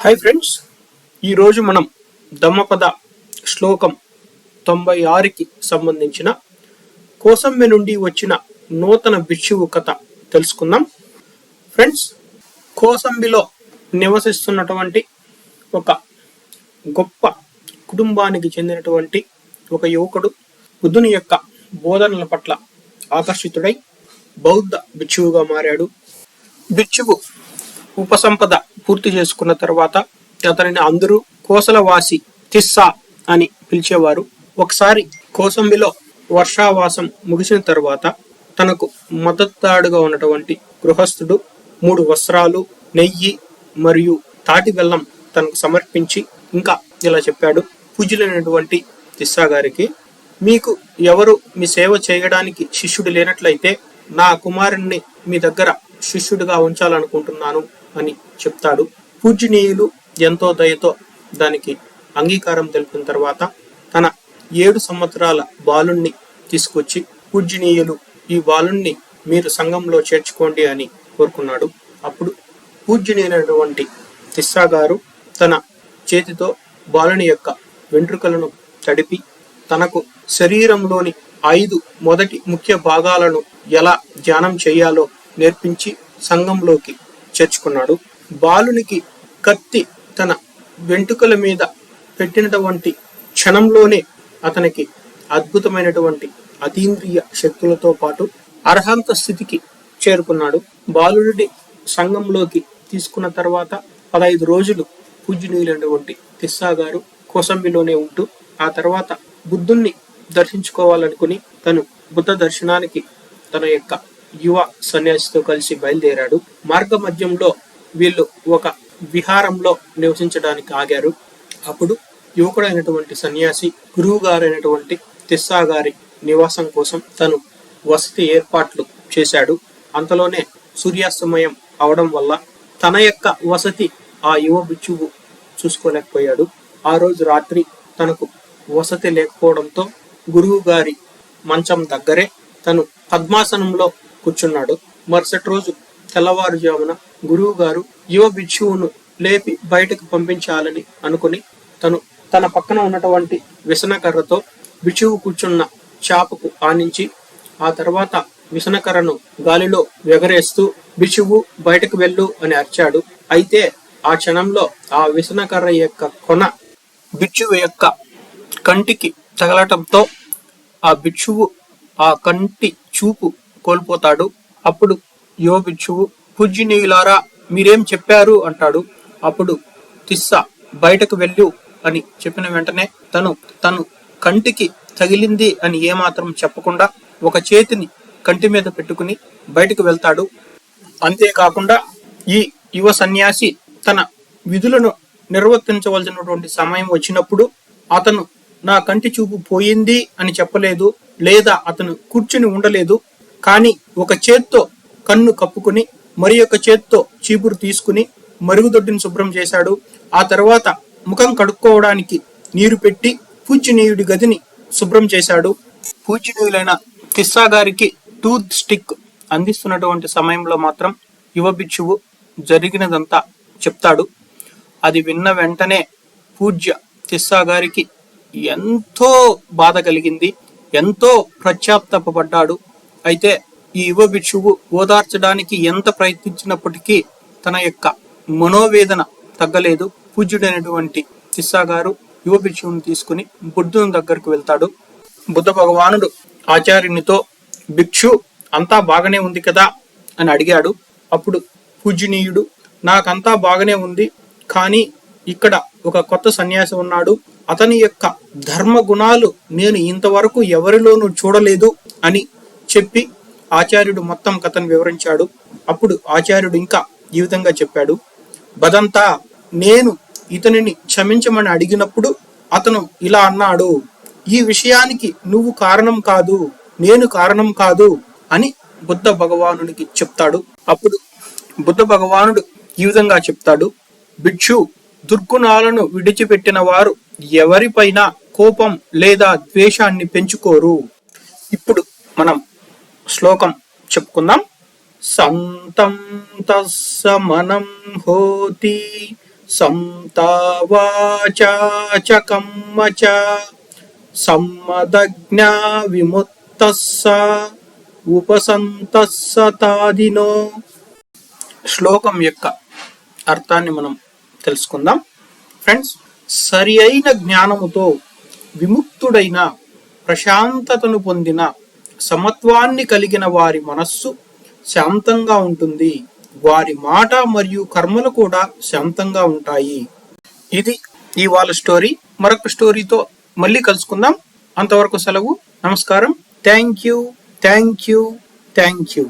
Hi friends ఈరోజు మనం దమ్మపద శ్లోకం తొంభై ఆరుకి సంబంధించిన కోసంబె నుండి వచ్చిన నూతన భిక్షువు కథ తెలుసుకుందాం. ఫ్రెండ్స్ కోసంబిలో నివసిస్తున్నటువంటి ఒక గొప్ప కుటుంబానికి చెందినటువంటి ఒక యువకుడు బుద్ధుని యొక్క బోధనల పట్ల ఆకర్షితుడై బౌద్ధ భిక్షువుగా మారాడు. భిక్షువు ఉపసంపద పూర్తి చేసుకున్న తర్వాత అతనిని అందరూ కోసలవాసి తిస్సా అని పిలిచేవారు. ఒకసారి కోసంబిలో వర్షావాసం ముగిసిన తర్వాత తనకు మద్దతుదాడుగా ఉన్నటువంటి గృహస్థుడు మూడు వస్త్రాలు నెయ్యి మరియు తాటి బెల్లం తనకు సమర్పించి ఇంకా ఇలా చెప్పాడు. పూజలైనటువంటి తిస్సా గారికి మీకు ఎవరు మీ సేవ చేయడానికి శిష్యుడు లేనట్లయితే నా కుమారుణ్ణి మీ దగ్గర శిష్యుడిగా ఉంచాలనుకుంటున్నాను. అని చెప్తాడు. పూజనీయులు ఎంతో దయతో దానికి అంగీకారం తెలిపిన తర్వాత తన ఏడు సంవత్సరాల బాలుణ్ణి తీసుకొచ్చి పూజనీయులు ఈ బాలుణ్ణి మీరు సంఘంలో చేర్చుకోండి అని కోరుకున్నాడు. అప్పుడు పూజనీయులైనటువంటి తిస్సా గారు తన చేతితో బాలుని యొక్క వెంట్రుకలను తడిపి తనకు శరీరంలోని ఐదు మొదటి ముఖ్య భాగాలను ఎలా ధ్యానం చేయాలో నేర్పించి సంఘంలోకి చేర్చుకున్నాడు. బాలునికి కత్తి తన వెంట్రుకల మీద పెట్టినటువంటి క్షణంలోనే అతనికి అద్భుతమైనటువంటి అతీంద్రియ శక్తులతో పాటు అర్హంత స్థితికి చేరుకున్నాడు. బాలుడిని సంఘంలోకి తీసుకున్న తర్వాత పదహైదు రోజులు పూజనీయులైనటువంటి తిస్సా గారు కోసంబిలోనే ఉంటూ ఆ తర్వాత బుద్ధుణ్ణి దర్శించుకోవాలనుకుని తను బుద్ధ దర్శనానికి తన యొక్క యువ సన్యాసితో కలిసి బయలుదేరాడు. మార్గ మధ్యంలో వీళ్ళు ఒక విహారంలో నివసించడానికి ఆగారు. అప్పుడు యువకుడైనటువంటి సన్యాసి గురువు గారైనటువంటి తిస్సా గారి నివాసం కోసం తను వసతి ఏర్పాట్లు చేశాడు. అంతలోనే సూర్యాస్తమయం అవడం వల్ల తన యొక్క వసతి ఆ యువ బిచ్చువు చూసుకోలేకపోయాడు. ఆ రోజు రాత్రి తనకు వసతి లేకపోవడంతో గురువు గారి మంచం దగ్గరే తను పద్మాసనంలో కూర్చున్నాడు. మరుసటి రోజు తెల్లవారుజామున గురువు గారు యువ భిక్షువును లేపి బయటకు పంపించాలని అనుకుని తను తన పక్కన ఉన్నటువంటి విసనకర్రతో బిక్షువు కూర్చున్న చాపకు ఆనించి ఆ తర్వాత విసనకర్రను గాలిలో ఎగరేస్తూ బిషువు బయటకు వెళ్ళు అని అరిచాడు. అయితే ఆ క్షణంలో ఆ విసనకర్ర యొక్క కొన బిచ్చువు యొక్క కంటికి తగలటంతో ఆ బిచ్చువు ఆ కంటి చూపు కోల్పోతాడు. అప్పుడు యువ భిక్షువు పూజ్యనీయులారా మీరేం చెప్పారు? అంటాడు. అప్పుడు తిస్స బయటకు వెళ్ళు అని చెప్పిన వెంటనే తను తను కంటికి తగిలింది అని ఏమాత్రం చెప్పకుండా ఒక చేతిని కంటి మీద పెట్టుకుని బయటకు వెళ్తాడు. అంతేకాకుండా ఈ యువ సన్యాసి తన విధులను నిర్వర్తించవలసినటువంటి సమయం వచ్చినప్పుడు అతను నా కంటి చూపు పోయింది అని చెప్పలేదు లేదా అతను కూర్చుని ఉండలేదు. కానీ ఒక చేత్తో కన్ను కప్పుకుని మరి యొక్క చేత్తో చీపురు తీసుకుని మరుగుదొడ్డిని శుభ్రం చేశాడు. ఆ తర్వాత ముఖం కడుక్కోవడానికి నీరు పెట్టి పూజనీయుడి గదిని శుభ్రం చేశాడు. పూజనీయులైన కిస్సా గారికి టూత్ స్టిక్ అందిస్తున్నటువంటి సమయంలో మాత్రం యువ బిచ్చువు జరిగినదంతా చెప్తాడు. అది విన్న వెంటనే పూజ్య తిస్సా గారికి ఎంతో బాధ కలిగింది. ఎంతో ప్రత్యాప్తపడ్డాడు. అయితే ఈ యువ భిక్షువు ఓదార్చడానికి ఎంత ప్రయత్నించినప్పటికీ తన యొక్క మనోవేదన తగ్గలేదు. పూజ్యుడైనటువంటి తిస్సా గారు యువ భిక్షువుని తీసుకుని బుద్ధుని దగ్గరకు వెళ్తాడు. బుద్ధ భగవానుడు ఆచార్యునితో భిక్షు అంతా బాగానే ఉంది కదా? అని అడిగాడు. అప్పుడు పూజనీయుడు నాకంతా బాగానే ఉంది కానీ ఇక్కడ ఒక కొత్త సన్యాసి ఉన్నాడు. అతని యొక్క ధర్మ గుణాలు నేను ఇంతవరకు ఎవరిలోనూ చూడలేదు అని చెప్పి ఆచార్యుడు మొత్తం కథను వివరించాడు. అప్పుడు ఆచార్యుడు ఇంకా ఈ విధంగా చెప్పాడు. బదంతా నేను ఇతనిని క్షమించమని అడిగినప్పుడు అతను ఇలా అన్నాడు. ఈ విషయానికి నువ్వు కారణం కాదు నేను కారణం కాదు అని బుద్ధ భగవానుడికి చెప్తాడు. అప్పుడు బుద్ధ భగవానుడు ఈ విధంగా చెప్తాడు. భిక్షు దుర్గుణాలను విడిచిపెట్టిన వారు ఎవరిపైన కోపం లేదా ద్వేషాన్ని పెంచుకోరు. ఇప్పుడు మనం శ్లోకం చెప్పుకుందాం. సంతం తస్సమనం హోతి సంతావాచాచకమ్మ చ సమ్మదజ్ఞా ఉపసంతస్స ఉపసంతస్సతాదినో శ్లోకం యొక్క అర్థాన్ని మనం తెలుసుకుందాం. ఫ్రెండ్స్ సరి అయిన జ్ఞానముతో విముక్తుడైన ప్రశాంతతను పొందిన సమత్వాన్ని కలిగిన వారి మనస్సు శాంతంగా ఉంటుంది. వారి మాట మరియు కర్మలు కూడా శాంతంగా ఉంటాయి. ఇది ఇవాళ స్టోరీ. మరొక స్టోరీతో మళ్ళీ కలుసుకుందాం. అంతవరకు సెలవు. నమస్కారం. Thank you. Thank you. Thank you.